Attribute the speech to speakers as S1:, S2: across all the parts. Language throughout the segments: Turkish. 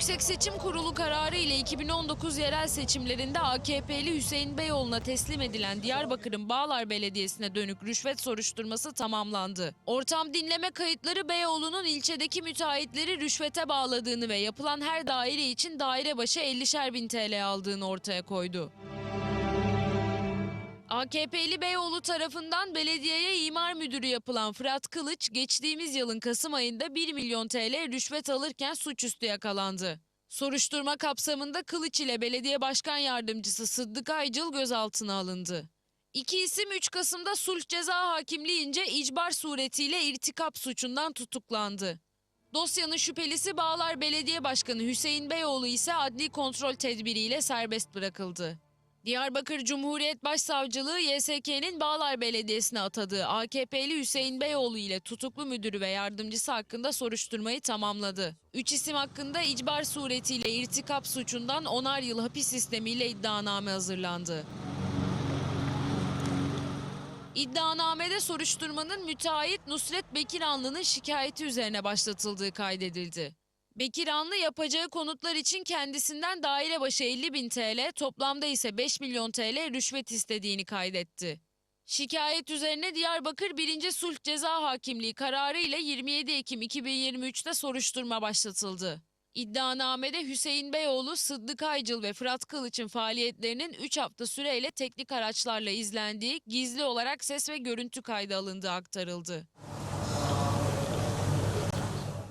S1: Yüksek Seçim Kurulu kararı ile 2019 yerel seçimlerinde AKP'li Hüseyin Beyoğlu'na teslim edilen Diyarbakır'ın Bağlar Belediyesi'ne dönük rüşvet soruşturması tamamlandı. Ortam dinleme kayıtları Beyoğlu'nun ilçedeki müteahhitleri rüşvete bağladığını ve yapılan her daire için daire başı 50'şer bin TL aldığını ortaya koydu. AKP'li Beyoğlu tarafından belediyeye imar müdürü yapılan Fırat Kılıç, geçtiğimiz yılın Kasım ayında 1 milyon TL rüşvet alırken suçüstü yakalandı. Soruşturma kapsamında Kılıç ile belediye başkan yardımcısı Sıddık Aycıl gözaltına alındı. İki isim 3 Kasım'da sulh ceza hakimliğince icbar suretiyle irtikap suçundan tutuklandı. Dosyanın şüphelisi Bağlar Belediye Başkanı Hüseyin Beyoğlu ise adli kontrol tedbiriyle serbest bırakıldı. Diyarbakır Cumhuriyet Başsavcılığı YSK'nin Bağlar Belediyesi'ne atadığı AKP'li Hüseyin Beyoğlu ile tutuklu müdürü ve yardımcısı hakkında soruşturmayı tamamladı. Üç isim hakkında icbar suretiyle irtikap suçundan onar yıl hapis sistemiyle iddianame hazırlandı. İddianamede soruşturmanın müteahhit Nusret Bekiranlı'nın şikayeti üzerine başlatıldığı kaydedildi. Bekiranlı yapacağı konutlar için kendisinden daire başı 50 bin TL, toplamda ise 5 milyon TL rüşvet istediğini kaydetti. Şikayet üzerine Diyarbakır 1. Sulh Ceza Hakimliği kararı ile 27 Ekim 2023'te soruşturma başlatıldı. İddianamede Hüseyin Beyoğlu, Sıddık Aycıl ve Fırat Kılıç'ın faaliyetlerinin 3 hafta süreyle teknik araçlarla izlendiği, gizli olarak ses ve görüntü kaydı alındığı aktarıldı.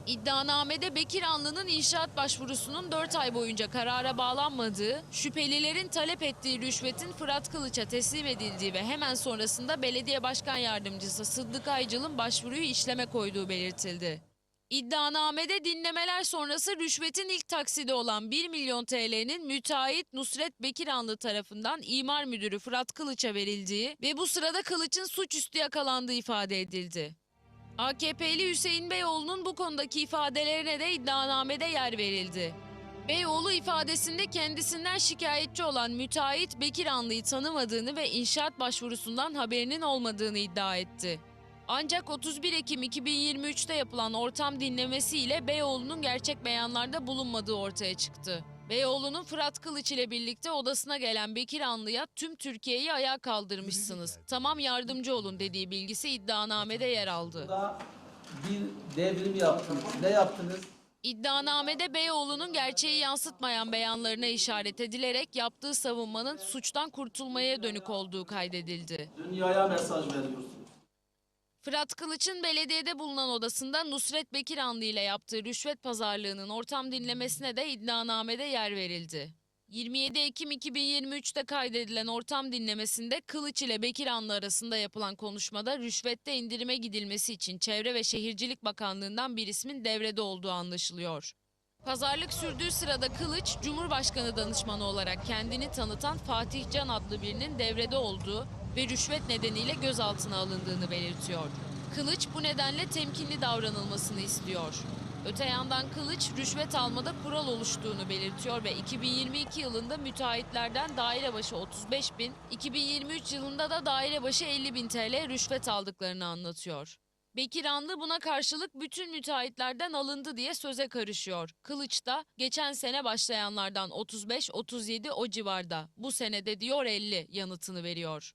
S1: İddianamede Bekir Anlı'nın inşaat başvurusunun 4 ay boyunca karara bağlanmadığı, şüphelilerin talep ettiği rüşvetin Fırat Kılıç'a teslim edildiği ve hemen sonrasında belediye başkan yardımcısı Sıddık Aycıl'ın başvuruyu işleme koyduğu belirtildi. İddianamede dinlemeler sonrası rüşvetin ilk taksidi olan 1 milyon TL'nin müteahhit Nusret Bekiranlı tarafından imar müdürü Fırat Kılıç'a verildiği ve bu sırada Kılıç'ın suçüstü yakalandığı ifade edildi. AKP'li Hüseyin Beyoğlu'nun bu konudaki ifadelerine de iddianamede yer verildi. Beyoğlu ifadesinde kendisinden şikayetçi olan müteahhit Bekir Anlı'yı tanımadığını ve inşaat başvurusundan haberinin olmadığını iddia etti. Ancak 31 Ekim 2023'te yapılan ortam dinlemesiyle Beyoğlu'nun gerçek beyanlarda bulunmadığı ortaya çıktı. Beyoğlu'nun Fırat Kılıç ile birlikte odasına gelen Bekir Anlı'ya tüm Türkiye'yi ayağa kaldırmışsınız. Tamam yardımcı olun dediği bilgisi iddianamede yer aldı.
S2: Burada bir devrim yaptınız. Ne yaptınız?
S1: İddianamede Beyoğlu'nun gerçeği yansıtmayan beyanlarına işaret edilerek yaptığı savunmanın suçtan kurtulmaya dönük olduğu kaydedildi.
S2: Dünyaya mesaj veriyorsunuz.
S1: Fırat Kılıç'ın belediyede bulunan odasında Nusret Bekiranlı ile yaptığı rüşvet pazarlığının ortam dinlemesine de iddianamede yer verildi. 27 Ekim 2023'te kaydedilen ortam dinlemesinde Kılıç ile Bekiranlı arasında yapılan konuşmada rüşvette indirime gidilmesi için Çevre ve Şehircilik Bakanlığı'ndan bir ismin devrede olduğu anlaşılıyor. Pazarlık sürdüğü sırada Kılıç, Cumhurbaşkanı danışmanı olarak kendini tanıtan Fatih Can adlı birinin devrede olduğu ve rüşvet nedeniyle gözaltına alındığını belirtiyor. Kılıç bu nedenle temkinli davranılmasını istiyor. Öte yandan Kılıç rüşvet almada kural oluştuğunu belirtiyor ve 2022 yılında müteahhitlerden daire başı 35 bin, 2023 yılında da daire başı 50 bin TL rüşvet aldıklarını anlatıyor. Bekir Anlı buna karşılık bütün müteahhitlerden alındı diye söze karışıyor. Kılıç da geçen sene başlayanlardan 35-37 o civarda. Bu senede diyor 50 yanıtını veriyor.